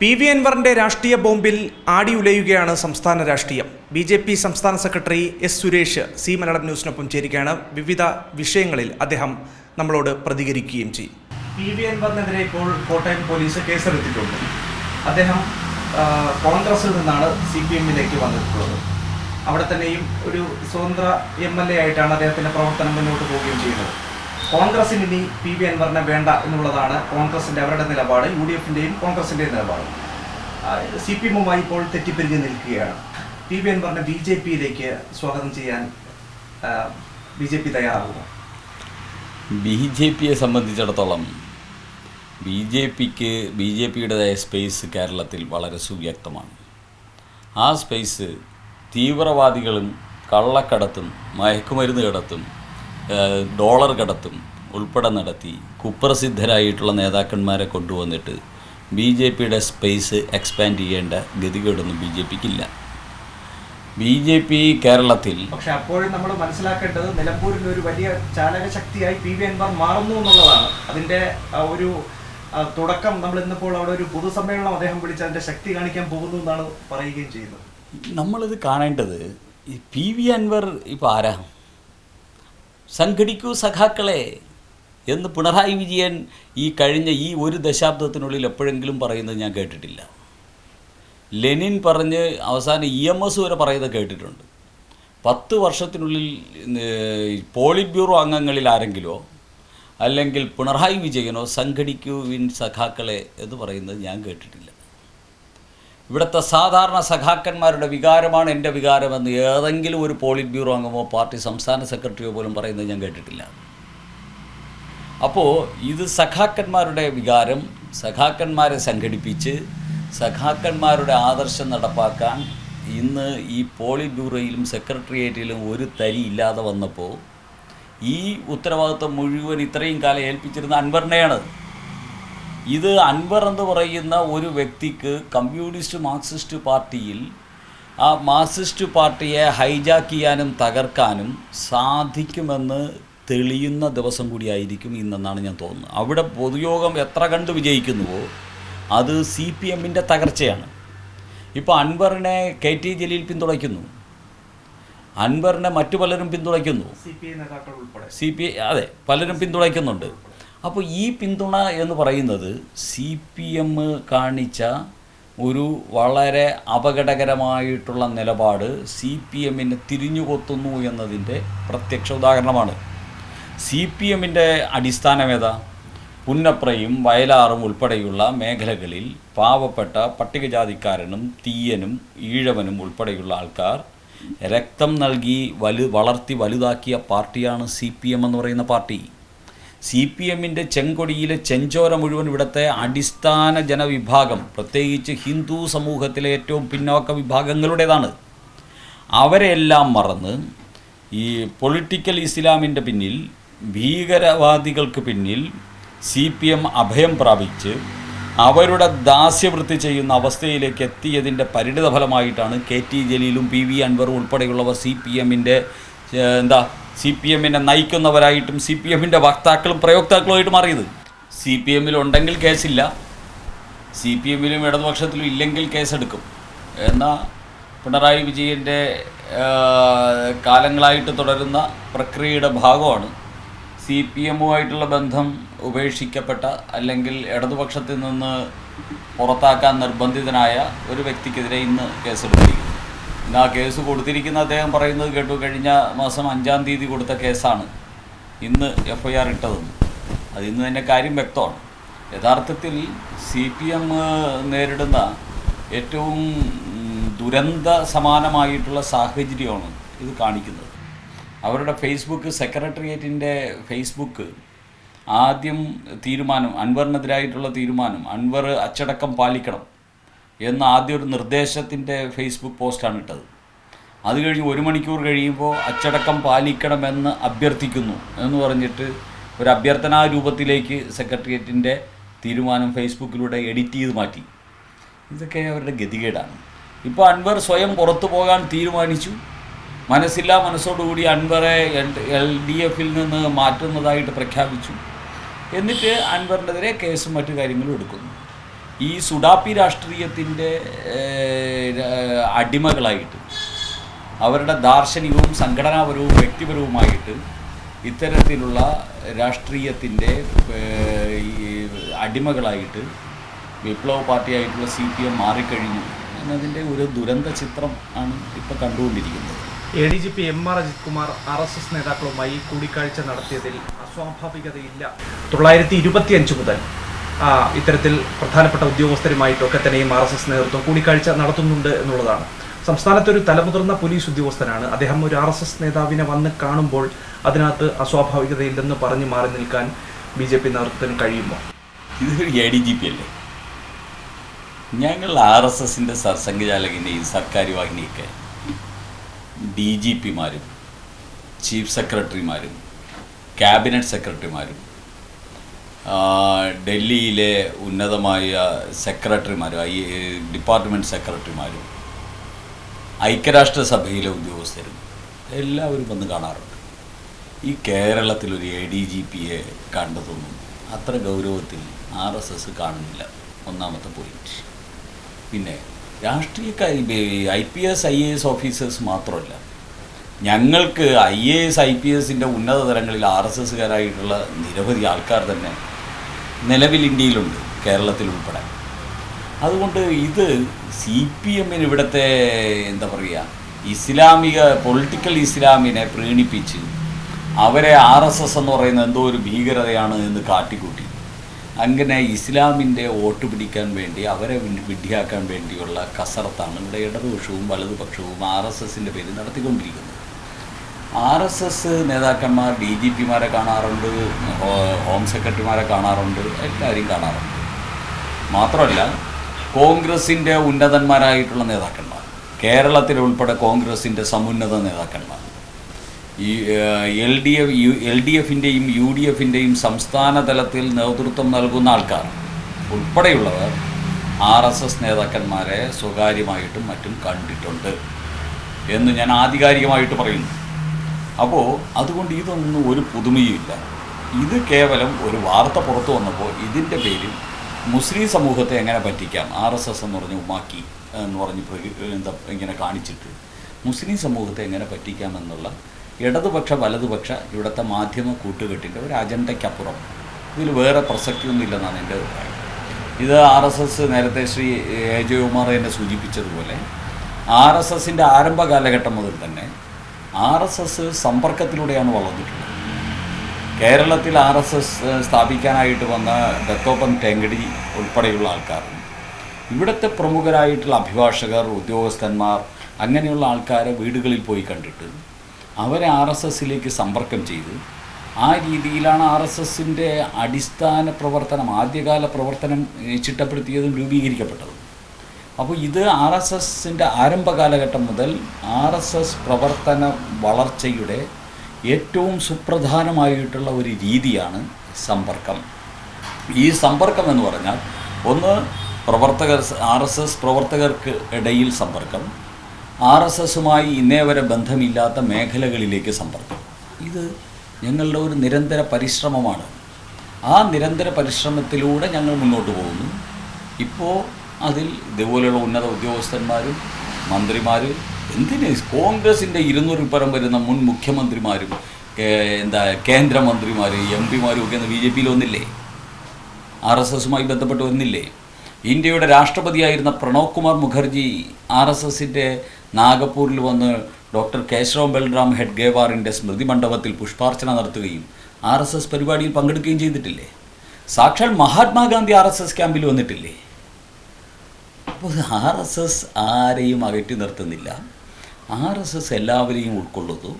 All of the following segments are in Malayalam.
പി വി അൻവറിന്റെ രാഷ്ട്രീയ ബോംബിൽ ആടിയുലയുകയാണ് സംസ്ഥാന രാഷ്ട്രീയം. ബി ജെ പി സംസ്ഥാന secretary S Suresh C Malayalam ന്യൂസിനൊപ്പം ചേരുകയാണ്. വിവിധ വിഷയങ്ങളിൽ അദ്ദേഹം നമ്മളോട് പ്രതികരിക്കുകയും ചെയ്യും. പി വി അൻവറിനെതിരെ ഇപ്പോൾ കോട്ടയം പോലീസ് കേസെടുത്തിട്ടുണ്ട്. അദ്ദേഹം കോൺഗ്രസിൽ നിന്നാണ് സി പി എമ്മിലേക്ക് വന്നിട്ടുള്ളത്. അവിടെ തന്നെയും ഒരു സ്വതന്ത്ര എം എൽ എ ആയിട്ടാണ് അദ്ദേഹത്തിന്റെ പ്രവർത്തനം മുന്നോട്ട് പോവുകയും ചെയ്യുന്നത്. കോൺഗ്രസിന് ഇനി പി വി അൻവറിനെ വേണ്ട എന്നുള്ളതാണ് കോൺഗ്രസിന്റെ അവരുടെ നിലപാട് യു ഡി എഫിന്റെയും കോൺഗ്രസിന്റെയും നിലപാട്. സി പി എമ്മുമായി ഇപ്പോൾ തെറ്റിപ്പിരിഞ്ഞ് നിൽക്കുകയാണ്. പി വി അൻവറിനെ ബി ജെ പിയിലേക്ക് സ്വാഗതം ചെയ്യാൻ ബി ജെ പി തയ്യാറാകുമോ? ബി ജെ പിയെ സംബന്ധിച്ചിടത്തോളം ബി ജെ പിക്ക് ബി ജെ പിയുടേതായ സ്പേസ് കേരളത്തിൽ വളരെ സുവ്യക്തമാണ്. ആ സ്പേസ് തീവ്രവാദികളും കള്ളക്കടത്തും മയക്കുമരുന്ന് കടത്തും ഡോളർ കടത്തും ഉൾപ്പെടെ നടത്തി കുപ്രസിദ്ധരായിട്ടുള്ള നേതാക്കന്മാരെ കൊണ്ടുവന്നിട്ട് ബി ജെ പിയുടെ സ്പേസ് എക്സ്പാൻഡ് ചെയ്യേണ്ട ഗതികേടൊന്നും ബി ജെ പിക്കില്ല. ബി ജെ പി കേരളത്തിൽ പക്ഷെ അപ്പോഴും നമ്മൾ മനസ്സിലാക്കേണ്ടത് നിലമ്പൂരിൽ ഒരു വലിയ ചാലകശക്തിയായി പി വി അൻവർ മാറുന്നു എന്നുള്ളതാണ്. അതിന്റെ ഒരു തുടക്കം നമ്മൾ ഇന്നിപ്പോൾ അവിടെ ഒരു പൊതുസമ്മേളനം അദ്ദേഹം വിളിച്ച് അതിന്റെ ശക്തി കാണിക്കാൻ പോകുന്നു എന്നാണ് പറയുകയും ചെയ്യുന്നത്. നമ്മളിത് കാണേണ്ടത് ഈ പി വി അൻവർ ഇപ്പോൾ ആരാ? സംഘടിക്കൂ സഖാക്കളെ എന്ന് പിണറായി വിജയൻ ഈ കഴിഞ്ഞ ഈ ഒരു ദശാബ്ദത്തിനുള്ളിൽ എപ്പോഴെങ്കിലും പറയുന്നത് ഞാൻ കേട്ടിട്ടില്ല. ലെനിൻ പറഞ്ഞ് അവസാനം ഇ എം എസ് വരെ പറയുന്നത് കേട്ടിട്ടുണ്ട്. പത്ത് വർഷത്തിനുള്ളിൽ പോളിറ്റ് ബ്യൂറോ അംഗങ്ങളിൽ ആരെങ്കിലോ അല്ലെങ്കിൽ പിണറായി വിജയനോ സംഘടിക്കുവിൻ സഖാക്കളെ എന്ന് പറയുന്നത് ഞാൻ കേട്ടിട്ടില്ല. ഇവിടുത്തെ സാധാരണ സഖാക്കന്മാരുടെ വികാരമാണ് എന്റെ വികാരമെന്ന് ഏതെങ്കിലും ഒരു പോളിറ്റ് ബ്യൂറോ അംഗമോ പാർട്ടി സംസ്ഥാന സെക്രട്ടറിയോ പോലും പറയുന്നത് ഞാൻ കേട്ടിട്ടില്ല. അപ്പോൾ ഇത് സഖാക്കന്മാരുടെ വികാരം സഖാക്കന്മാരെ സംഘടിപ്പിച്ച് സഖാക്കന്മാരുടെ ആദർശം നടപ്പാക്കാൻ ഇന്ന് ഈ പോളിറ്റ് ബ്യൂറോയിലും സെക്രട്ടേറിയറ്റിലും ഒരു തരി ഇല്ലാതെ വന്നപ്പോൾ ഈ ഉത്തരവാദിത്വം മുഴുവൻ ഇത്രയും കാലം ഏൽപ്പിച്ചിരുന്ന അൻവറിനെയാണ് ഇത് അൻവർ എന്ന് പറയുന്ന ഒരു വ്യക്തിക്ക് കമ്മ്യൂണിസ്റ്റ് മാർക്സിസ്റ്റ് പാർട്ടിയിൽ ആ മാർക്സിസ്റ്റ് പാർട്ടിയെ ഹൈജാക്ക് ചെയ്യാനും തകർക്കാനും സാധിക്കുമെന്ന് തെളിയുന്ന ദിവസം കൂടിയായിരിക്കും ഇന്നെന്നാണ് ഞാൻ തോന്നുന്നത്. അവിടെ പൊതുയോഗം എത്ര കണ്ട് വിജയിക്കുന്നുവോ അത് സി പി എമ്മിന്റെ തകർച്ചയാണ്. ഇപ്പോൾ അൻവറിനെ കെ ടി ജലീൽ പിന്തുണയ്ക്കുന്നു. അൻവറിനെ മറ്റു പലരും പിന്തുണയ്ക്കുന്നു. C P I C P അതെ പലരും പിന്തുണയ്ക്കുന്നുണ്ട്. അപ്പോൾ ഈ പിന്തുണ എന്ന് പറയുന്നത് സി പി എം കാണിച്ച ഒരു വളരെ അപകടകരമായിട്ടുള്ള നിലപാട് സി പി എമ്മിനെ തിരിഞ്ഞുകൊത്തുന്നു എന്നതിന്റെ പ്രത്യക്ഷ ഉദാഹരണമാണ്. സി പി എമ്മിന്റെ അടിസ്ഥാനമേതാ പുന്നപ്രയും വയലാറും ഉൾപ്പെടെയുള്ള മേഖലകളിൽ പാവപ്പെട്ട പട്ടികജാതിക്കാരനും തീയനും ഈഴവനും ഉൾപ്പെടെയുള്ള ആൾക്കാർ രക്തം നൽകി വലു വളർത്തി വലുതാക്കിയ പാർട്ടിയാണ് സി പി എം എന്ന് പറയുന്ന പാർട്ടി. സി പി എമ്മിന്റെ ചെങ്കൊടിയിലെ ചെഞ്ചോര മുഴുവൻ ഇവിടുത്തെ അടിസ്ഥാന ജനവിഭാഗം പ്രത്യേകിച്ച് ഹിന്ദു സമൂഹത്തിലെ ഏറ്റവും പിന്നോക്ക വിഭാഗങ്ങളുടേതാണ്. അവരെല്ലാം മറന്ന് ഈ പൊളിറ്റിക്കൽ ഇസ്ലാമിന്റെ പിന്നിൽ ഭീകരവാദികൾക്ക് പിന്നിൽ സി പി എം അഭയം പ്രാപിച്ച് അവരുടെ ദാസ്യവൃത്തി ചെയ്യുന്ന അവസ്ഥയിലേക്ക് എത്തിയതിന്റെ പരിണിത ഫലമായിട്ടാണ് കെ ടി ജലീലും പി വി അൻവറും ഉൾപ്പെടെയുള്ളവർ സി പി എമ്മിന്റെ എന്താ സി പി എമ്മിനെ നയിക്കുന്നവരായിട്ടും സി പി എമ്മിന്റെ വക്താക്കളും പ്രയോക്താക്കളുമായിട്ട് മാറിയത്. സി പി എമ്മിലുണ്ടെങ്കിൽ കേസില്ല. സി പി എമ്മിലും ഇടതുപക്ഷത്തിലും ഇല്ലെങ്കിൽ കേസെടുക്കും. എന്ന പിണറായി വിജയന്റെ കാലങ്ങളായിട്ട് തുടരുന്ന പ്രക്രിയയുടെ ഭാഗമാണ് സി പി എമ്മുമായിട്ടുള്ള ബന്ധം ഉപേക്ഷിക്കപ്പെട്ട അല്ലെങ്കിൽ ഇടതുപക്ഷത്തിൽ നിന്ന് പുറത്താക്കാൻ നിർബന്ധിതനായ ഒരു വ്യക്തിക്കെതിരെ ഇന്ന് കേസെടുത്തിരിക്കുന്നു ഇന്ന് ആ കേസ് കൊടുത്തിരിക്കുന്ന അദ്ദേഹം പറയുന്നത് കേട്ടു. കഴിഞ്ഞ മാസം അഞ്ചാം തീയതി കൊടുത്ത കേസാണ്. ഇന്ന് എഫ് ഐ ആർ ഇട്ടതെന്ന്. അത് ഇന്ന് തന്നെ കാര്യം വ്യക്തമാണ്. യഥാർത്ഥത്തിൽ സി പി എം നേരിടുന്ന ഏറ്റവും ദുരന്ത സമാനമായിട്ടുള്ള സാഹചര്യമാണ് ഇത് കാണിക്കുന്നത്. അവരുടെ ഫേസ്ബുക്ക് സെക്രട്ടേറിയറ്റിന്റെ ഫേസ്ബുക്ക് ആദ്യം തീരുമാനം അൻവറിനെതിരായിട്ടുള്ള തീരുമാനം അൻവർ അച്ചടക്കം പാലിക്കണം. എന്ന ആദ്യ ഒരു നിർദ്ദേശത്തിന്റെ ഫേസ്ബുക്ക് പോസ്റ്റാണ് ഇട്ടത്. അത് കഴിഞ്ഞ് ഒരു മണിക്കൂർ കഴിയുമ്പോൾ അച്ചടക്കം പാലിക്കണമെന്ന് അഭ്യർത്ഥിക്കുന്നു എന്ന് പറഞ്ഞിട്ട് ഒരു അഭ്യർത്ഥനാ രൂപത്തിലേക്ക് സെക്രട്ടേറിയറ്റിന്റെ തീരുമാനം ഫേസ്ബുക്കിലൂടെ എഡിറ്റ് ചെയ്ത് മാറ്റി. ഇതൊക്കെ അവരുടെ ഗതികേടാണ്. ഇപ്പോൾ അൻവർ സ്വയം പുറത്തു പോകാൻ തീരുമാനിച്ചു. മനസ്സില്ലാ മനസ്സോടുകൂടി അൻവറെ എൽ ഡി എഫിൽ നിന്ന് മാറ്റുന്നതായിട്ട് പ്രഖ്യാപിച്ചു. എന്നിട്ട് അൻവറിനെതിരെ കേസും മറ്റു കാര്യങ്ങളും എടുക്കുന്നു. ഈ സുഡാപ്പി രാഷ്ട്രീയത്തിന്റെ അടിമകളായിട്ട് അവരുടെ ദാർശനികവും സംഘടനാപരവും വ്യക്തിപരവുമായിട്ട് ഇത്തരത്തിലുള്ള രാഷ്ട്രീയത്തിന്റെ അടിമകളായിട്ട് വിപ്ലവ പാർട്ടിയായിട്ടുള്ള സി പി എം മാറിക്കഴിഞ്ഞു എന്നതിന്റെ ഒരു ദുരന്ത ചിത്രം ആണ് ഇപ്പോൾ കണ്ടുകൊണ്ടിരിക്കുന്നത്. A D G P M R Ajith Kumar R S S നേതാക്കളുമായി കൂടിക്കാഴ്ച നടത്തിയതിൽ അസ്വാഭാവികതയില്ല. തൊള്ളായിരത്തി ഇരുപത്തിയഞ്ച് മുതൽ ഇത്തരത്തിൽ പ്രധാനപ്പെട്ട ഉദ്യോഗസ്ഥരുമായിട്ടൊക്കെ തന്നെയും ആർ എസ് എസ് നേതൃത്വം കൂടിക്കാഴ്ച നടത്തുന്നുണ്ട് എന്നുള്ളതാണ്. സംസ്ഥാനത്തെ ഒരു തലമുതിർന്ന പോലീസ് ഉദ്യോഗസ്ഥനാണ്. അദ്ദേഹം ഒരു ആർ എസ് എസ് നേതാവിനെ വന്ന് കാണുമ്പോൾ അതിനകത്ത് അസ്വാഭാവികതയില്ലെന്ന് പറഞ്ഞു മാറി നിൽക്കാൻ ബി ജെ പി നേതൃത്വത്തിന് കഴിയുമോ? ഇതൊരു എ ഡി ജി പി അല്ലേ? ഞങ്ങൾ ആർ എസ് എസിന്റെ സർസംഘചാലകിന്റെയും സർക്കാർ വാഹിനിയൊക്കെ ഡി ജി പിമാരും ചീഫ് സെക്രട്ടറിമാരും ക്യാബിനറ്റ് സെക്രട്ടറിമാരും ഡൽഹിയിലെ ഉന്നതമായ സെക്രട്ടറിമാരും ഐ ഡിപ്പാർട്ട്മെന്റ് സെക്രട്ടറിമാരും ഐക്യരാഷ്ട്രസഭയിലെ ഉദ്യോഗസ്ഥരും എല്ലാവരും വന്ന് കാണാറുണ്ട്. ഈ കേരളത്തിലൊരു എ ഡി ജി പിയെ കണ്ടതൊന്നും അത്ര ഗൗരവത്തിൽ ആർ എസ് എസ് കാണുന്നില്ല. ഒന്നാമത്തെ പോയിന്റ് പിന്നെ രാഷ്ട്രീയക്കാർ I P S I A S officers മാത്രമല്ല ഞങ്ങൾക്ക് I A S I P എസിന്റെ ഉന്നത തലങ്ങളിൽ ആർ എസ് എസ്സുകാരായിട്ടുള്ള നിരവധി ആൾക്കാർ തന്നെ നിലവിൽ ഇന്ത്യയിലുണ്ട് കേരളത്തിൽ ഉൾപ്പെടെ. അതുകൊണ്ട് ഇത് സി പി എമ്മിന് ഇവിടുത്തെ എന്താ പറയുക ഇസ്ലാമിക പൊളിറ്റിക്കൽ ഇസ്ലാമിനെ പ്രീണിപ്പിച്ച് അവരെ ആർ എസ് എസ് എന്ന് പറയുന്ന എന്തോ ഒരു ഭീകരതയാണ് എന്ന് കാട്ടിക്കൂട്ടി. അങ്ങനെ ഇസ്ലാമിന്റെ വോട്ട് പിടിക്കാൻ വേണ്ടി അവരെ വിഡ്ഢിയാക്കാൻ വേണ്ടിയുള്ള കസറത്താണ് ഇവിടെ ഇടതുപക്ഷവും വലതുപക്ഷവും ആർ എസ് എസിന്റെ പേരിൽ നടത്തിക്കൊണ്ടിരിക്കുന്നത്. ആർ എസ് എസ് നേതാക്കന്മാർ ഡി ജി പിമാരെ കാണാറുണ്ട് ഹോം സെക്രട്ടറിമാരെ കാണാറുണ്ട് എല്ലാവരെയും കാണാറുണ്ട്. മാത്രമല്ല കോൺഗ്രസിന്റെ ഉന്നതന്മാരായിട്ടുള്ള നേതാക്കന്മാർ കേരളത്തിലുൾപ്പെടെ കോൺഗ്രസിന്റെ സമുന്നത നേതാക്കന്മാർ. ഈ L D F U L D എഫിന്റെയും U D എഫിന്റെയും സംസ്ഥാന തലത്തിൽ നേതൃത്വം നൽകുന്ന ആൾക്കാർ ഉൾപ്പെടെയുള്ളവർ ആർ എസ് എസ് നേതാക്കന്മാരെ സ്വകാര്യമായിട്ടും മറ്റും കണ്ടിട്ടുണ്ട് എന്ന് ഞാൻ ആധികാരികമായിട്ട് പറയുന്നു. അപ്പോൾ അതുകൊണ്ട് ഇതൊന്നും ഒരു പുതുമയുമില്ല ഇത് കേവലം ഒരു വാർത്ത പുറത്തു വന്നപ്പോൾ ഇതിന്റെ പേരിൽ മുസ്ലിം സമൂഹത്തെ എങ്ങനെ പറ്റിക്കാം? ആർ എസ് എസ് എന്ന് പറഞ്ഞ് ഉമാക്കി എന്ന് പറഞ്ഞ് എന്താ ഇങ്ങനെ കാണിച്ചിട്ട് മുസ്ലിം സമൂഹത്തെ എങ്ങനെ പറ്റിക്കാം എന്നുള്ള ഇടതുപക്ഷ വലതുപക്ഷ ഇവിടുത്തെ മാധ്യമ കൂട്ടുകെട്ടിന്റെ ഒരു അജണ്ടയ്ക്കപ്പുറം. ഇതിൽ വേറെ പ്രസക്തിയൊന്നുമില്ലെന്നാണ് എന്റെ അഭിപ്രായം. ഇത് ആർ എസ് എസ് നേരത്തെ ശ്രീ എ ജയകുമാർ എന്നെ സൂചിപ്പിച്ചതുപോലെ ആർ എസ് എസിന്റെ ആരംഭ കാലഘട്ടം മുതൽ തന്നെ ആർ എസ് എസ് സമ്പർക്കത്തിലൂടെയാണ് വളർന്നിട്ടുള്ളത്. കേരളത്തിൽ ആർ എസ് എസ് സ്ഥാപിക്കാനായിട്ട് വന്ന ദത്തോപ്പൻ ടെങ്കടി ഉൾപ്പെടെയുള്ള ആൾക്കാർ ഇവിടുത്തെ പ്രമുഖരായിട്ടുള്ള അഭിഭാഷകർ ഉദ്യോഗസ്ഥന്മാർ അങ്ങനെയുള്ള ആൾക്കാരെ വീടുകളിൽ പോയി കണ്ടിട്ട് അവരെ ആർ എസ് എസിലേക്ക് സമ്പർക്കം ചെയ്ത് ആ രീതിയിലാണ് ആർ എസ് എസിന്റെ അടിസ്ഥാന പ്രവർത്തനം ആദ്യകാല പ്രവർത്തനം ചിട്ടപ്പെടുത്തിയതും രൂപീകരിക്കപ്പെട്ടതും. അപ്പോൾ ഇത് ആർ എസ് എസിന്റെ ആരംഭ കാലഘട്ടം മുതൽ ആർ എസ് എസ് പ്രവർത്തന വളർച്ചയുടെ ഏറ്റവും സുപ്രധാനമായിട്ടുള്ള ഒരു രീതിയാണ് സമ്പർക്കം. ഈ സമ്പർക്കം എന്ന് പറഞ്ഞാൽ ഒന്ന് പ്രവർത്തകർ ആർ എസ് എസ് പ്രവർത്തകർക്ക് ഇടയിൽ സമ്പർക്കം ആർ എസ് എസുമായി ഇന്നേ വരെ ബന്ധമില്ലാത്ത മേഖലകളിലേക്ക് സമ്പർക്കം. ഇത് ഞങ്ങളുടെ ഒരു നിരന്തര പരിശ്രമമാണ്. ആ നിരന്തര പരിശ്രമത്തിലൂടെ ഞങ്ങൾ മുന്നോട്ട് പോകുന്നു. ഇപ്പോൾ അതിൽ ഇതുപോലെയുള്ള ഉന്നത ഉദ്യോഗസ്ഥന്മാരും മന്ത്രിമാർ എന്തിന് കോൺഗ്രസിന്റെ ഇരുന്നൂറിൽ പരം വരുന്ന മുൻ മുഖ്യമന്ത്രിമാരും എന്താ കേന്ദ്രമന്ത്രിമാർ എം പിമാരും ഒക്കെ ബി ജെ പിയിൽ വന്നില്ലേ? ആർ എസ് എസുമായി ബന്ധപ്പെട്ട് വന്നില്ലേ? ഇന്ത്യയുടെ രാഷ്ട്രപതിയായിരുന്ന പ്രണവ് കുമാർ മുഖർജി ആർ എസ് എസിന്റെ നാഗപ്പൂരിൽ വന്ന് ഡോക്ടർ കേശവം ബൽറാം ഹെഡ്ഗേവാറിന്റെ സ്മൃതി മണ്ഡപത്തിൽ പുഷ്പാർച്ചന നടത്തുകയും ആർ എസ് എസ് പരിപാടിയിൽ പങ്കെടുക്കുകയും ചെയ്തിട്ടില്ലേ? സാക്ഷാൽ മഹാത്മാഗാന്ധി ആർ എസ് എസ് ക്യാമ്പിൽ വന്നിട്ടില്ലേ? അപ്പോൾ ആർ എസ് എസ് ആരെയും അകറ്റി നിർത്തുന്നില്ല. ആർ എസ് എസ് എല്ലാവരെയും ഉൾക്കൊള്ളുന്നു.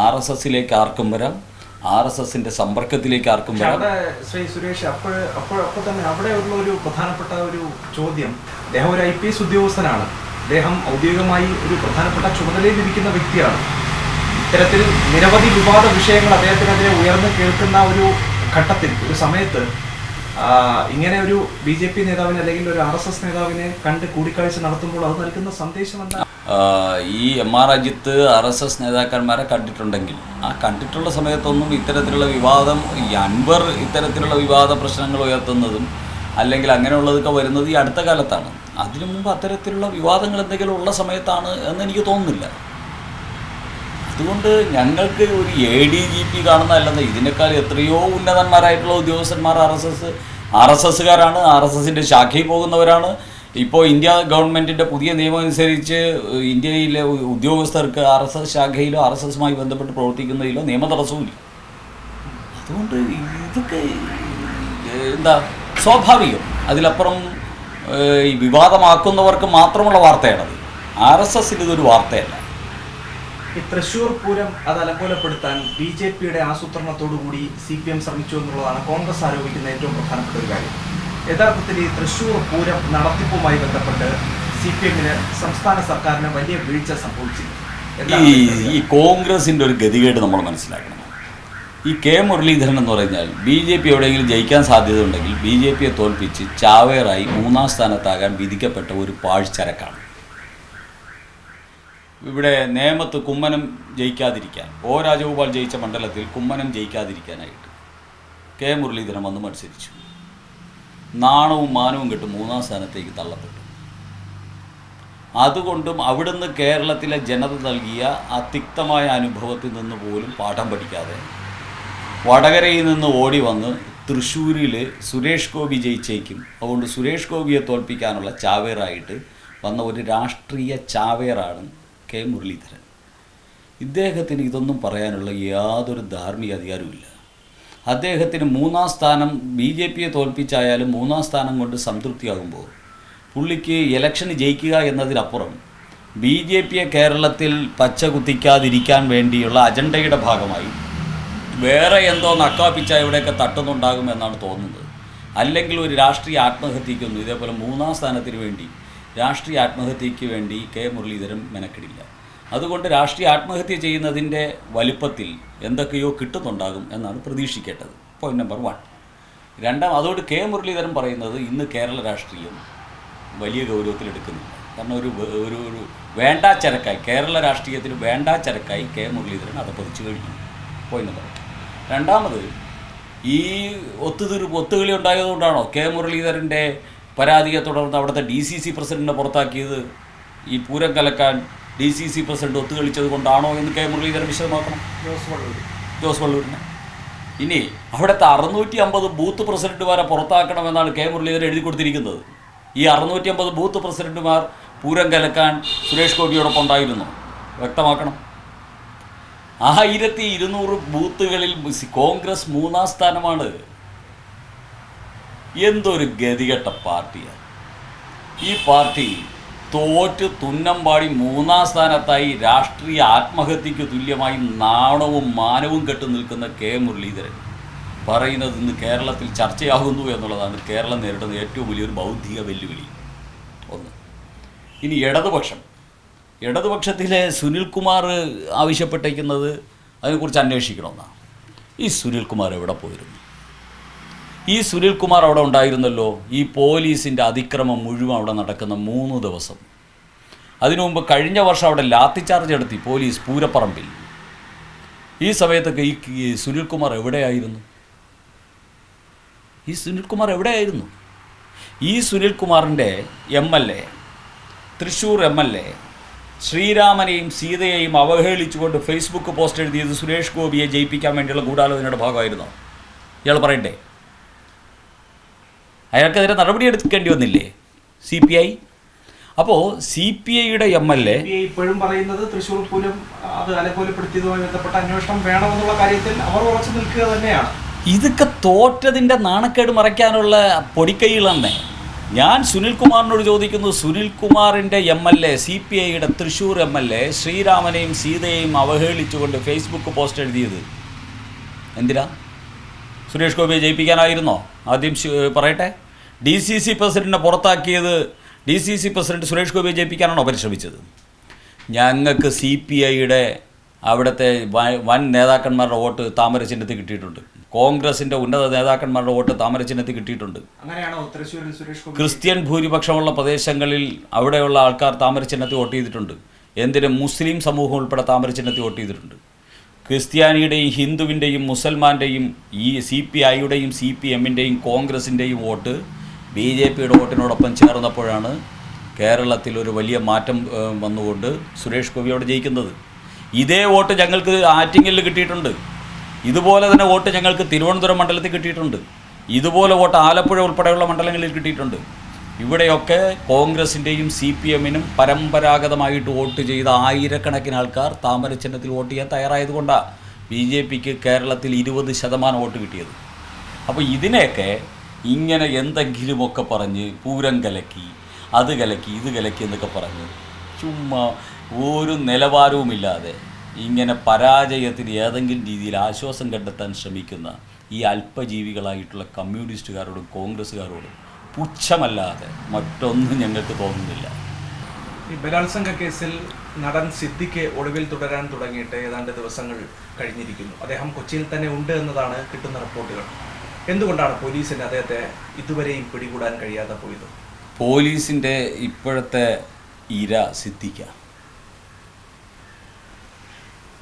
ആർ എസ് എസിലേക്ക് ആർക്കും വരാം. ആർ എസ് എസിന്റെ സമ്പർക്കത്തിലേക്ക് ആർക്കും വരാം. ശ്രീ സുരേഷ് അപ്പോൾ തന്നെ അവിടെ ഉള്ള ഒരു പ്രധാനപ്പെട്ട ഒരു ചോദ്യം. അദ്ദേഹം ഒരു ഐ പി എസ് ഉദ്യോഗസ്ഥനാണ്. അദ്ദേഹം ഔദ്യോഗികമായി ഒരു പ്രധാനപ്പെട്ട ചുമതലയിൽ ഇരിക്കുന്ന വ്യക്തിയാണ്. ഇത്തരത്തിൽ നിരവധി വിവാദ വിഷയങ്ങൾ അദ്ദേഹത്തിനെതിരെ ഉയർന്നു കേൾക്കുന്ന ഒരു ഘട്ടത്തിൽ ഒരു സമയത്ത് ഇങ്ങനെ ഒരു ബി ജെ പി നേതാവിനെ അല്ലെങ്കിൽ ഒരു ആർ എസ് എസ് നേതാവിനെ കണ്ട് കൂടിക്കാഴ്ച നടത്തുമ്പോൾ അത് നൽകുന്ന സന്ദേശം എന്താ ഈ M R Ajith R S S നേതാക്കന്മാരെ കണ്ടിട്ടുണ്ടെങ്കിൽ ആ കണ്ടിട്ടുള്ള സമയത്തൊന്നും ഇത്തരത്തിലുള്ള വിവാദം ഈ അൻവർ ഇത്തരത്തിലുള്ള വിവാദ പ്രശ്നങ്ങൾ ഉയർത്തുന്നതും അല്ലെങ്കിൽ അങ്ങനെയുള്ളതൊക്കെ വരുന്നത് ഈ അടുത്ത കാലത്താണ്. അതിനു മുമ്പ് അത്തരത്തിലുള്ള വിവാദങ്ങൾ എന്തെങ്കിലും ഉള്ള സമയത്താണ് എന്ന് എനിക്ക് തോന്നുന്നില്ല. അതുകൊണ്ട് ഞങ്ങൾക്ക് ഒരു എ ഡി ജി പി കാണുന്നതല്ലെന്ന് ഇതിനേക്കാൾ എത്രയോ ഉന്നതന്മാരായിട്ടുള്ള ഉദ്യോഗസ്ഥന്മാർ R S S R S എസ്സുകാരാണ് R S എസിന്റെ ശാഖയിൽ പോകുന്നവരാണ്. ഇപ്പോൾ ഇന്ത്യ ഗവൺമെന്റിന്റെ പുതിയ നിയമം അനുസരിച്ച് ഇന്ത്യയിലെ ഉദ്യോഗസ്ഥർക്ക് ആർ എസ് എസ് ശാഖയിലോ ആർ എസ് എസുമായി ബന്ധപ്പെട്ട് പ്രവർത്തിക്കുന്നതിലോ നിയമ തടസ്സവുമില്ല അതുകൊണ്ട് ഇതൊക്കെ എന്താ സ്വാഭാവികം. അതിലപ്പുറം ഈ വിവാദമാക്കുന്നവർക്ക് മാത്രമുള്ള വാർത്തയാണത്. ആർ എസ് എസിന് ഇതൊരു വാർത്തയല്ല. ഈ തൃശൂർ പൂരം അത് അലങ്കോലപ്പെടുത്താൻ ബി ജെ പിയുടെ ആസൂത്രണത്തോടുകൂടി സി പി എം ശ്രമിച്ചു എന്നുള്ളതാണ് കോൺഗ്രസ് ആരോപിക്കുന്ന ഏറ്റവും പ്രധാനപ്പെട്ട ഒരു കാര്യം. യഥാർത്ഥത്തിൽ ഈ തൃശൂർ പൂരം നടത്തിപ്പുമായി ബന്ധപ്പെട്ട് സി പി എമ്മിന് സംസ്ഥാന സർക്കാരിന് വലിയ വീഴ്ച സംഭവിച്ചു എന്താണ് ഈ കോൺഗ്രസിന്റെ ഈ കോൺഗ്രസിന്റെ ഒരു ഗതികേട് നമ്മൾ മനസ്സിലാക്കണം. ഈ കെ മുരളീധരൻ എന്ന് പറഞ്ഞാൽ ബി ജെ പി എവിടെയെങ്കിലും ജയിക്കാൻ സാധ്യത ഉണ്ടെങ്കിൽ ബി ജെ പിയെ തോൽപ്പിച്ച് ചാവേറായി മൂന്നാം സ്ഥാനത്താകാൻ വിധിക്കപ്പെട്ട ഒരു പാഴ്ചരക്കാണ്. ഇവിടെ നേമത്ത് കുമ്മനം ജയിക്കാതിരിക്കാൻ. ഒ രാജഗോപാൽ ജയിച്ച മണ്ഡലത്തിൽ കുമ്മനം ജയിക്കാതിരിക്കാനായിട്ട് കെ മുരളീധരൻ വന്ന് മത്സരിച്ചു. നാണവും മാനവും കെട്ട് മൂന്നാം സ്ഥാനത്തേക്ക് തള്ളപ്പെട്ടു. അതുകൊണ്ടും അവിടുന്ന് കേരളത്തിലെ ജനത നൽകിയ ആ തിക്തമായ അനുഭവത്തിൽ നിന്ന് പോലും പാഠം പഠിക്കാതെ വടകരയിൽ നിന്ന് ഓടി വന്ന് തൃശ്ശൂരിൽ സുരേഷ് ഗോപി ജയിച്ചേക്കും. അതുകൊണ്ട് സുരേഷ് ഗോപിയെ തോൽപ്പിക്കാനുള്ള ചാവേറായിട്ട് വന്ന ഒരു രാഷ്ട്രീയ ചാവേറാണ് കെ മുരളീധരൻ. ഇദ്ദേഹത്തിന് ഇതൊന്നും പറയാനുള്ള യാതൊരു ധാർമ്മിക അധികാരവുമില്ല അദ്ദേഹത്തിന് മൂന്നാം സ്ഥാനം ബി ജെ പിയെ തോൽപ്പിച്ചായാലും മൂന്നാം സ്ഥാനം കൊണ്ട് സംതൃപ്തിയാകുമ്പോൾ പുള്ളിക്ക് ഇലക്ഷൻ ജയിക്കുക എന്നതിനപ്പുറം ബി ജെ പിയെ കേരളത്തിൽ പച്ച കുത്തിക്കാതിരിക്കാൻ വേണ്ടിയുള്ള അജണ്ടയുടെ ഭാഗമായി വേറെ എന്തോ നക്കാപ്പിച്ച ഇവിടെയൊക്കെ തട്ടുന്നുണ്ടാകുമെന്നാണ് തോന്നുന്നത്. അല്ലെങ്കിൽ ഒരു രാഷ്ട്രീയ ആത്മഹത്യക്കൊന്നും ഇതേപോലെ മൂന്നാം സ്ഥാനത്തിന് വേണ്ടി രാഷ്ട്രീയ ആത്മഹത്യയ്ക്ക് വേണ്ടി കെ. മുരളീധരൻ മെനക്കെടില്ല. അതുകൊണ്ട് രാഷ്ട്രീയ ആത്മഹത്യ ചെയ്യുന്നതിന്റെ വലുപ്പത്തിൽ എന്തൊക്കെയോ കിട്ടുന്നുണ്ടാകും എന്നാണ് പ്രതീക്ഷിക്കേണ്ടത്. പോയിന്റ് നമ്പർ വൺ രണ്ടാം അതോട് കെ. മുരളീധരൻ പറയുന്നത് ഇന്ന് കേരള രാഷ്ട്രീയം വലിയ ഗൗരവത്തിലെടുക്കുന്നില്ല. കാരണം ഒരു ഒരു ഒരു വേണ്ടാ ചരക്കായി കേരള രാഷ്ട്രീയത്തിന് വേണ്ടാ ചരക്കായി കെ. മുരളീധരൻ അതപ്പതിച്ചു കഴിഞ്ഞു. പോയിന്റ് നമ്പർ രണ്ടാമത് ഈ ഒത്തുതീർപ്പ് ഒത്തുകളി ഉണ്ടായതുകൊണ്ടാണോ കെ. മുരളീധരന്റെ പരാതിയെ തുടർന്ന് അവിടുത്തെ ഡി സി സി പ്രസിഡന്റിനെ പുറത്താക്കിയത് ഈ പൂരം കലക്കാൻ ഡി സി സി പ്രസിഡന്റ് ഒത്തുകളിച്ചത് കൊണ്ടാണോ എന്ന് കെ മുരളീധരൻ വിശദമാക്കണം. ജോസ് വള്ളൂർ ജോസ് വള്ളൂരിനെ. ഇനി അവിടുത്തെ അറുന്നൂറ്റി അമ്പത് ബൂത്ത് പ്രസിഡന്റുമാരെ പുറത്താക്കണമെന്നാണ് കെ മുരളീധരൻ എഴുതി കൊടുത്തിരിക്കുന്നത്. ഈ അറുന്നൂറ്റി അമ്പത് ബൂത്ത് പ്രസിഡന്റുമാർ പൂരം കലക്കാൻ സുരേഷ് ഗോപിയോടൊപ്പം ഉണ്ടായിരുന്നു. വ്യക്തമാക്കണം. ആയിരത്തി ഇരുന്നൂറ് ബൂത്തുകളിൽ കോൺഗ്രസ് മൂന്നാം സ്ഥാനമാണ് എന്തൊരു ഗതികെട്ട പാർട്ടിയാണ് ഈ പാർട്ടി തോറ്റ് തുന്നമ്പാടി മൂന്നാം സ്ഥാനത്തായി രാഷ്ട്രീയ ആത്മഹത്യക്ക് തുല്യമായി നാണവും മാനവും കെട്ടു നിൽക്കുന്ന കെ മുരളീധരൻ. പറയുന്നത് ഇന്ന് കേരളത്തിൽ ചർച്ചയാകുന്നു എന്നുള്ളതാണ് കേരളം നേരിടുന്ന ഏറ്റവും വലിയൊരു ബൗദ്ധിക വെല്ലുവിളി. ഒന്ന്. ഇനി ഇടതുപക്ഷം. ഇടതുപക്ഷത്തിലെ സുനിൽകുമാർ ആവശ്യപ്പെട്ടേക്കുന്നത് അതിനെക്കുറിച്ച് അന്വേഷിക്കണമെന്നാണ്. ഈ സുനിൽകുമാർ എവിടെ പോയിരുന്നു? ഈ സുനിൽ സുനിൽകുമാർ അവിടെ ഉണ്ടായിരുന്നല്ലോ? ഈ പോലീസിന്റെ അതിക്രമം മുഴുവൻ അവിടെ നടക്കുന്ന മൂന്ന് ദിവസം. അതിനു മുമ്പ് കഴിഞ്ഞ വർഷം അവിടെ ലാത്തി ചാർജ് നടത്തി പോലീസ് പൂരപ്പറമ്പിൽ. ഈ സമയത്തൊക്കെ ഈ സുനിൽ സുനിൽകുമാർ എവിടെയായിരുന്നു? ഈ സുനിൽ സുനിൽകുമാർ എവിടെയായിരുന്നു? ഈ സുനിൽകുമാറിന്റെ M L A Thrissur M L A ശ്രീരാമനെയും സീതയെയും അവഹേളിച്ചുകൊണ്ട് ഫേസ്ബുക്ക് പോസ്റ്റ് എഴുതിയത് സുരേഷ് ഗോപിയെ ജയിപ്പിക്കാൻ വേണ്ടിയുള്ള ഗൂഢാലോചനയുടെ ഭാഗമായിരുന്നു? ഇയാൾ പറയണ്ടേ അയാൾക്കെതിരെ നടപടി എടുക്കേണ്ടി വന്നില്ലേ സി പി ഐ അപ്പോൾ സി പി ഐയുടെ എം എൽ എ CPI ഇപ്പോഴും പറയുന്നത് തൃശ്ശൂർ പൂരം അത് അലക്കോലപ്പെടുത്തിയതുമായി ബന്ധപ്പെട്ട അന്വേഷണം വേണമെന്നുള്ള കാര്യത്തിൽ അവർ ഉറച്ചു നിൽക്കുക തന്നെയാണ്. ഇതൊക്കെ തോറ്റതിന്റെ നാണക്കേട് മറയ്ക്കാനുള്ള പൊടിക്കൈകളാണ്. ഞാൻ സുനിൽകുമാറിനോട് ചോദിക്കുന്നു സുനിൽകുമാറിന്റെ M L A C P ഐയുടെ തൃശ്ശൂർ എം എൽ എ ശ്രീരാമനെയും സീതയെയും അവഹേളിച്ചുകൊണ്ട് ഫേസ്ബുക്ക് പോസ്റ്റ് എഴുതിയത്. എന്തിനാ? സുരേഷ് ഗോപിയെ ജയിപ്പിക്കാനായിരുന്നോ? ആദ്യം പറയട്ടെ. ഡി സി സി പ്രസിഡന്റിനെ പുറത്താക്കിയത് D C C president Suresh ഗോപിയെ ജയിപ്പിക്കാനാണോ പരിശ്രമിച്ചത്? ഞങ്ങൾക്ക് സി പി ഐയുടെ അവിടുത്തെ വൻ നേതാക്കന്മാരുടെ വോട്ട് താമര ചിഹ്നത്തിൽ കിട്ടിയിട്ടുണ്ട്. കോൺഗ്രസിന്റെ ഉന്നത നേതാക്കന്മാരുടെ വോട്ട് താമര ചിഹ്നത്തിൽ കിട്ടിയിട്ടുണ്ട്. ക്രിസ്ത്യൻ ഭൂരിപക്ഷമുള്ള പ്രദേശങ്ങളിൽ അവിടെയുള്ള ആൾക്കാർ താമര ചിഹ്നത്തിൽ വോട്ട് ചെയ്തിട്ടുണ്ട്. എന്തിനും? മുസ്ലിം സമൂഹം ഉൾപ്പെടെ താമര ചിഹ്നത്തിൽ വോട്ട് ചെയ്തിട്ടുണ്ട്. ക്രിസ്ത്യാനിയുടെയും ഹിന്ദുവിന്റെയും മുസൽമാന്റെയും ഈ സി പി ഐയുടെയും സി പി എമ്മിന്റെയും കോൺഗ്രസിന്റെയും വോട്ട് ബി ജെ പിയുടെ വോട്ടിനോടൊപ്പം ചേർന്നപ്പോഴാണ് കേരളത്തിൽ ഒരു വലിയ മാറ്റം വന്നുകൊണ്ട് സുരേഷ് ഗോപി അവിടെ ജയിക്കുന്നത്. ഇതേ വോട്ട് ഞങ്ങൾക്ക് ആറ്റിങ്ങലിൽ കിട്ടിയിട്ടുണ്ട്. ഇതുപോലെ തന്നെ വോട്ട് ഞങ്ങൾക്ക് തിരുവനന്തപുരം മണ്ഡലത്തിൽ കിട്ടിയിട്ടുണ്ട്. ഇതുപോലെ വോട്ട് ആലപ്പുഴ ഉൾപ്പെടെയുള്ള മണ്ഡലങ്ങളിൽ കിട്ടിയിട്ടുണ്ട്. ഇവിടെയൊക്കെ കോൺഗ്രസിന്റെയും സി പി എമ്മിനും പരമ്പരാഗതമായിട്ട് വോട്ട് ചെയ്ത ആയിരക്കണക്കിന് ആൾക്കാർ താമര ചിഹ്നത്തിൽ വോട്ട് ചെയ്യാൻ തയ്യാറായതുകൊണ്ടാണ് ബി ജെ പിക്ക് കേരളത്തിൽ ഇരുപത് ശതമാനം വോട്ട് കിട്ടിയത്. അപ്പോൾ ഇതിനെയൊക്കെ ഇങ്ങനെ എന്തെങ്കിലുമൊക്കെ പറഞ്ഞ് പൂരം കലക്കി അത് കലക്കി ഇത് കലക്കി എന്നൊക്കെ പറഞ്ഞ് ചുമ്മാ ഒരു നിലവാരവുമില്ലാതെ ഇങ്ങനെ പരാജയത്തിന് ഏതെങ്കിലും രീതിയിൽ ആശ്വാസം കണ്ടെത്താൻ ശ്രമിക്കുന്ന ഈ അല്പജീവികളായിട്ടുള്ള കമ്മ്യൂണിസ്റ്റുകാരോടും കോൺഗ്രസ്സുകാരോടും പുച്ഛമല്ലാതെ മറ്റൊന്നും ഞങ്ങൾക്ക് തോന്നുന്നില്ല. ഈ ബലാത്സംഗ കേസിൽ നടൻ സിദ്ദിഖ് ഒളിവിൽ തുടരാൻ തുടങ്ങിയിട്ട് ഏതാണ്ട് ദിവസങ്ങൾ കഴിഞ്ഞിരിക്കുന്നു. അദ്ദേഹം കൊച്ചിയിൽ തന്നെ ഉണ്ട് എന്നതാണ് കിട്ടുന്ന റിപ്പോർട്ടുകൾ. എന്തുകൊണ്ടാണ് പോലീസിന് അദ്ദേഹത്തെ ഇതുവരെയും പിടികൂടാൻ കഴിയാതെ പോയത്? പോലീസിന്റെ ഇപ്പോഴത്തെ ഇര സിദ്ധിക്ക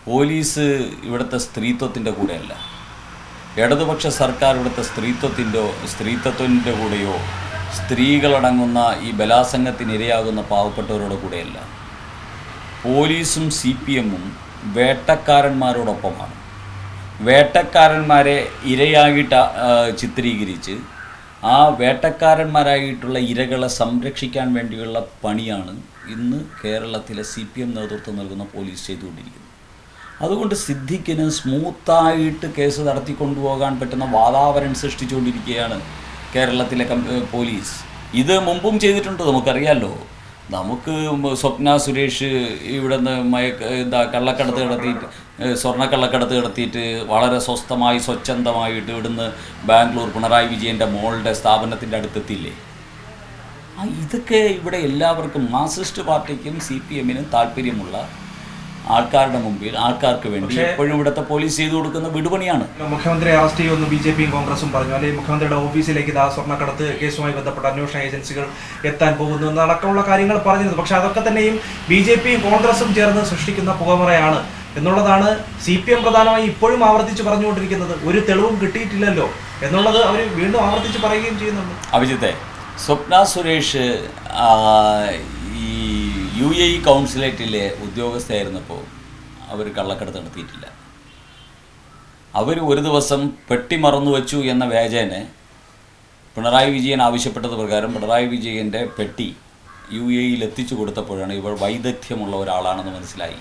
പോലീസ് ഇവിടുത്തെ സ്ത്രീത്വത്തിന്റെ കൂടെയല്ല. ഇടതുപക്ഷ സർക്കാർ ഇവിടുത്തെ സ്ത്രീത്വത്തിന്റെ സ്ത്രീത്വത്തിന്റെ കൂടെയോ സ്ത്രീകളടങ്ങുന്ന ഈ ബലാസംഗത്തിനിരയാകുന്ന പാവപ്പെട്ടവരുടെ കൂടെയല്ല. പോലീസും സി പി എമ്മും വേട്ടക്കാരന്മാരോടൊപ്പമാണ്. വേട്ടക്കാരന്മാരെ ഇരയായിട്ട് ചിത്രീകരിച്ച് ആ വേട്ടക്കാരന്മാരായിട്ടുള്ള ഇരകളെ സംരക്ഷിക്കാൻ വേണ്ടിയുള്ള പണിയാണ് ഇന്ന് കേരളത്തിലെ സി പി എം നേതൃത്വം നൽകുന്ന പോലീസ് ചെയ്തുകൊണ്ടിരിക്കുന്നത്. അതുകൊണ്ട് സിദ്ധിക്കിന് സ്മൂത്തായിട്ട് കേസ് നടത്തിക്കൊണ്ടുപോകാൻ പറ്റുന്ന വാതാവരണം സൃഷ്ടിച്ചുകൊണ്ടിരിക്കുകയാണ് കേരളത്തിലെ പോലീസ്. ഇത് മുമ്പും ചെയ്തിട്ടുണ്ട് നമുക്കറിയാമല്ലോ നമുക്ക് സ്വപ്ന സുരേഷ് ഇവിടെ നിന്ന് മയക്ക എന്താ കള്ളക്കടത്ത് കടത്തിയിട്ട് സ്വർണക്കള്ളക്കടത്ത് കടത്തിയിട്ട് വളരെ സ്വസ്ഥമായി സ്വച്ഛന്തമായിട്ട് ഇവിടുന്ന് ബാംഗ്ലൂർ പിണറായി വിജയന്റെ മോളുടെ സ്ഥാപനത്തിന്റെ ആ ഇതൊക്കെ ഇവിടെ എല്ലാവർക്കും മാർസിസ്റ്റ് പാർട്ടിക്കും സി പി എമ്മിനും താല്പര്യമുള്ള ആൾക്കാരുടെ മുമ്പിൽ ആൾക്കാർക്ക് വേണ്ടി. എപ്പോഴും ഇവിടുത്തെ പോലീസ് ചെയ്തു കൊടുക്കുന്ന വിടുപണിയാണ്. മുഖ്യമന്ത്രി അറസ്റ്റ് ചെയ്യുമെന്ന് ബി ജെ പിയും കോൺഗ്രസും പറഞ്ഞു. അല്ലെങ്കിൽ മുഖ്യമന്ത്രിയുടെ ഓഫീസിലേക്ക് ഇതാ സ്വർണക്കടത്ത് കേസുമായി ബന്ധപ്പെട്ട അന്വേഷണ ഏജൻസികൾ എത്താൻ പോകുന്നു എന്നടക്കമുള്ള കാര്യങ്ങൾ പറഞ്ഞിരുന്നു പക്ഷെ അതൊക്കെ തന്നെയും ബി ജെ പിയും കോൺഗ്രസും ചേർന്ന് സൃഷ്ടിക്കുന്ന പുകമറയാണ് എന്നുള്ളതാണ് സി പി എം പ്രധാനമായി ഇപ്പോഴും ആവർത്തിച്ച് പറഞ്ഞുകൊണ്ടിരിക്കുന്നത്. ഒരു തെളിവും കിട്ടിയിട്ടില്ലല്ലോ എന്നുള്ളത് അവർ വീണ്ടും ആവർത്തിച്ച് പറയുകയും ചെയ്യുന്നുണ്ട്. അഭിജിത്തെ സ്വപ്ന സുരേഷ് ഈ യു എ ഇ കൗൺസിലേറ്റിലെ ഉദ്യോഗസ്ഥയായിരുന്നപ്പോൾ അവർ കള്ളക്കടത്ത് നടത്തിയിട്ടില്ല. അവർ ഒരു ദിവസം പെട്ടി മറന്നു വെച്ചു എന്ന വ്യാജേനെ പിണറായി വിജയൻ ആവശ്യപ്പെട്ടത് പ്രകാരം പിണറായി വിജയന്റെ പെട്ടി യു എ ഇയിൽ എത്തിച്ചു കൊടുത്തപ്പോഴാണ് ഇവർ വൈദഗ്ധ്യമുള്ള ഒരാളാണെന്ന് മനസ്സിലായി.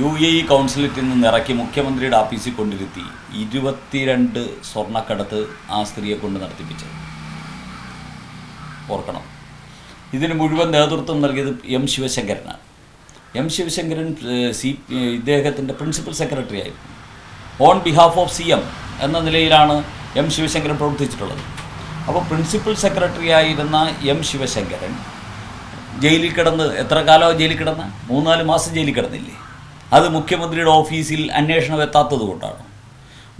യു എ ഇ കൗൺസിലേറ്റിൽ നിന്ന് ഇറക്കി മുഖ്യമന്ത്രിയുടെ ഓഫീസിൽ കൊണ്ടിരുത്തി ഇരുപത്തിരണ്ട് സ്വർണക്കടത്ത് ആ സ്ത്രീയെ കൊണ്ട് നടത്തിപ്പിച്ചത്. ഓർക്കണം. ഇതിന് മുഴുവൻ നേതൃത്വം നൽകിയത് എം ശിവശങ്കരനാണ്. എം ശിവശങ്കരൻ സി ഇദ്ദേഹത്തിന്റെ പ്രിൻസിപ്പൽ സെക്രട്ടറി ആയിരുന്നു. On behalf of C M എന്ന നിലയിലാണ് എം ശിവശങ്കരൻ പ്രവർത്തിച്ചിട്ടുള്ളത്. അപ്പോൾ പ്രിൻസിപ്പൽ സെക്രട്ടറി ആയിരുന്ന എം ശിവശങ്കരൻ ജയിലിൽ കിടന്ന് എത്ര കാലമാണ് ജയിലിൽ കിടന്ന്? മൂന്നാൽ മാസം ജയിലിൽ കിടന്നില്ലേ? അത് മുഖ്യമന്ത്രിയുടെ ഓഫീസിൽ അന്വേഷണം എത്താത്തത് കൊണ്ടാണ്.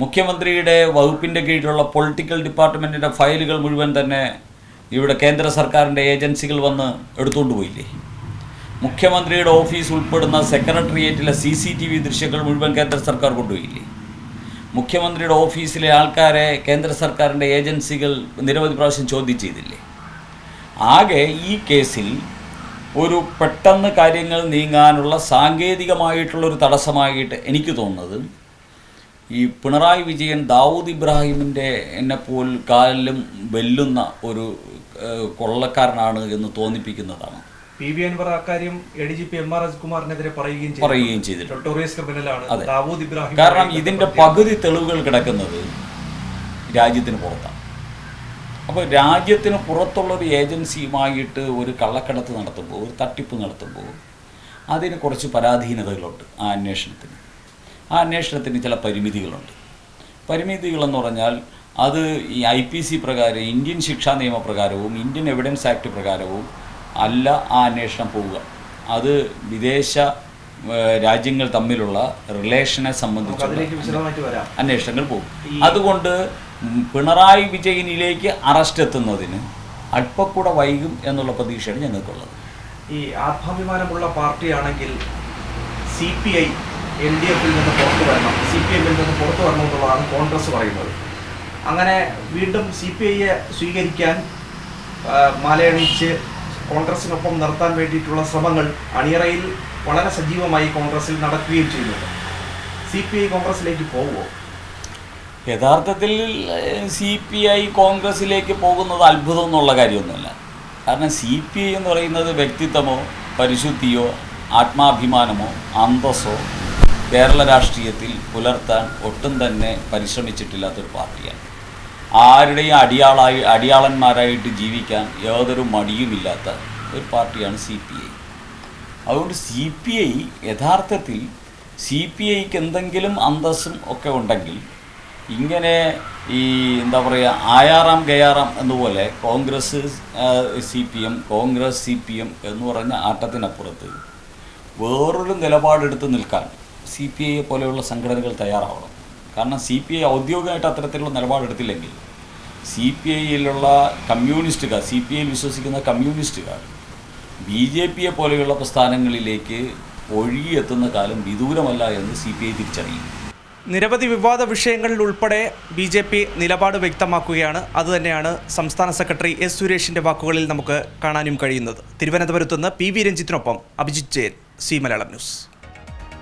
മുഖ്യമന്ത്രിയുടെ വകുപ്പിന്റെ കീഴിലുള്ള പൊളിറ്റിക്കൽ ഡിപ്പാർട്ട്മെന്റിന്റെ ഫയലുകൾ മുഴുവൻ തന്നെ ഇവിടെ കേന്ദ്ര സർക്കാരിന്റെ ഏജൻസികൾ വന്ന് എടുത്തുകൊണ്ട് പോയില്ലേ? മുഖ്യമന്ത്രിയുടെ ഓഫീസ് ഉൾപ്പെടുന്ന സെക്രട്ടേറിയറ്റിലെ സി സി ടി വി ദൃശ്യങ്ങൾ മുഴുവൻ കേന്ദ്ര സർക്കാർ കൊണ്ടുപോയില്ലേ? മുഖ്യമന്ത്രിയുടെ ഓഫീസിലെ ആൾക്കാരെ കേന്ദ്ര സർക്കാരിന്റെ ഏജൻസികൾ നിരവധി പ്രാവശ്യം ചോദ്യം ചെയ്തില്ലേ? ആകെ ഈ കേസിൽ ഒരു പെട്ടെന്ന് കാര്യങ്ങൾ നീങ്ങാനുള്ള സാങ്കേതികമായിട്ടുള്ളൊരു തടസ്സമായിട്ട് എനിക്ക് തോന്നുന്നത് ഈ പിണറായി വിജയൻ ദാവൂദ് ഇബ്രാഹിമിന്റെ എന്നെ പോൽ കാലിലും വെല്ലുന്ന ഒരു കൊള്ളക്കാരനാണ് എന്ന് തോന്നിപ്പിക്കുന്നതാണ്. പി വി അൻവർ അക്കാര്യം A D G P M R രാജ്കുമാറിനെതിരെ പറയുകയും പറയുകയും ചെയ്തിട്ടുണ്ട്. ദാവൂദ് ഇബ്രാഹിം കാരണം ഇതിന്റെ പകുതി തെളിവുകൾ കിടക്കുന്നത് രാജ്യത്തിന് പുറത്താണ്. അപ്പോൾ രാജ്യത്തിന് പുറത്തുള്ള ഒരു ഏജൻസിയുമായിട്ട് ഒരു കള്ളക്കടത്ത് നടത്തുമ്പോൾ ഒരു തട്ടിപ്പ് നടത്തുമ്പോൾ അതിന് കുറച്ച് പരാധീനതകളുണ്ട് ആ അന്വേഷണത്തിന്. ആ അന്വേഷണത്തിന് ചില പരിമിതികളുണ്ട്. പരിമിതികളെന്ന് പറഞ്ഞാൽ അത് ഈ ഐ പി സി പ്രകാരം ഇന്ത്യൻ ശിക്ഷാ നിയമപ്രകാരവും ഇന്ത്യൻ എവിഡൻസ് ആക്ട് പ്രകാരവും അല്ല ആ അന്വേഷണം പോവുക. അത് വിദേശ രാജ്യങ്ങൾ തമ്മിലുള്ള റിലേഷനെ സംബന്ധിച്ച് സംബന്ധിച്ചുള്ള അന്വേഷണങ്ങൾ പോകും. അതുകൊണ്ട് പിണറായി വിജയനിലേക്ക് അറസ്റ്റ് എത്തുന്നതിന് അല്പക്കൂടെ വൈകും എന്നുള്ള പ്രതീക്ഷയാണ് ഞങ്ങൾക്കുള്ളത്. ഈ ആത്മാഭിമാനമുള്ള പാർട്ടിയാണെങ്കിൽ C P I L D എഫിൽ നിന്ന് പുറത്തു വരണം സി പി എമ്മിൽ നിന്ന് പുറത്തു വരണം എന്നുള്ളതാണ് കോൺഗ്രസ് പറയുന്നത്. അങ്ങനെ വീണ്ടും സി പി ഐയെ സ്വീകരിക്കാൻ മാലയണിച്ച് കോൺഗ്രസിനൊപ്പം നിർത്താൻ വേണ്ടിയിട്ടുള്ള ശ്രമങ്ങൾ അണിയറയിൽ വളരെ സജീവമായി കോൺഗ്രസിൽ നടക്കുകയും ചെയ്യുന്നുണ്ട് സി പി ഐ കോൺഗ്രസിലേക്ക് പോവുമോ? യഥാർത്ഥത്തിൽ സി പി ഐ കോൺഗ്രസിലേക്ക് പോകുന്നത് അത്ഭുതം എന്നുള്ള കാര്യമൊന്നുമല്ല. കാരണം സി പി ഐ എന്ന് പറയുന്നത് വ്യക്തിത്വമോ പരിശുദ്ധിയോ ആത്മാഭിമാനമോ അന്തസ്സോ കേരള രാഷ്ട്രീയത്തിൽ പുലർത്താൻ ഒട്ടും തന്നെ പരിശ്രമിച്ചിട്ടില്ലാത്തൊരു പാർട്ടിയാണ്. ആരുടെയും അടിയാളായി അടിയാളന്മാരായിട്ട് ജീവിക്കാൻ യാതൊരു മടിയുമില്ലാത്ത ഒരു പാർട്ടിയാണ് സി പി ഐ. അതുകൊണ്ട് സി പി ഐ യഥാർത്ഥത്തിൽ സി പി ഐക്ക് എന്തെങ്കിലും അന്തസ്സും ഒക്കെ ഉണ്ടെങ്കിൽ ഇങ്ങനെ ഈ എന്താ പറയുക ആയാറാം ഗയാറാം എന്നുപോലെ Congress C P M Congress C P M എന്ന് പറഞ്ഞ ആട്ടത്തിനപ്പുറത്ത് വേറൊരു നിലപാടെടുത്ത് നിൽക്കാൻ സി പി ഐയെ പോലെയുള്ള സംഘടനകൾ തയ്യാറാവണം. കാരണം സി പി ഐ ഔദ്യോഗികമായിട്ട് അത്തരത്തിലുള്ള നിലപാടെടുത്തില്ലെങ്കിൽ സി പി ഐയിലുള്ള കമ്മ്യൂണിസ്റ്റുകാർ സി പി ഐയിൽ വിശ്വസിക്കുന്ന കമ്മ്യൂണിസ്റ്റുകാർ ബി ജെ പിയെ പോലെയുള്ള പ്രസ്ഥാനങ്ങളിലേക്ക് ഒഴുകിയെത്തുന്ന കാലം വിദൂരമല്ല എന്ന് സി പി ഐ തിരിച്ചറിയും നിരവധി വിവാദ വിഷയങ്ങളിൽ ഉൾപ്പെടെ ബി ജെ പി നിലപാട് വ്യക്തമാക്കുകയാണ്. അതുതന്നെയാണ് സംസ്ഥാന സെക്രട്ടറി എസ് സുരേഷിന്റെ വാക്കുകളിൽ നമുക്ക് കാണാനും കഴിയുന്നത്. തിരുവനന്തപുരത്തുനിന്ന് പി വി രഞ്ജിത്തിനൊപ്പം അഭിജിത് ജയൻ സി മലയാളം ന്യൂസ്.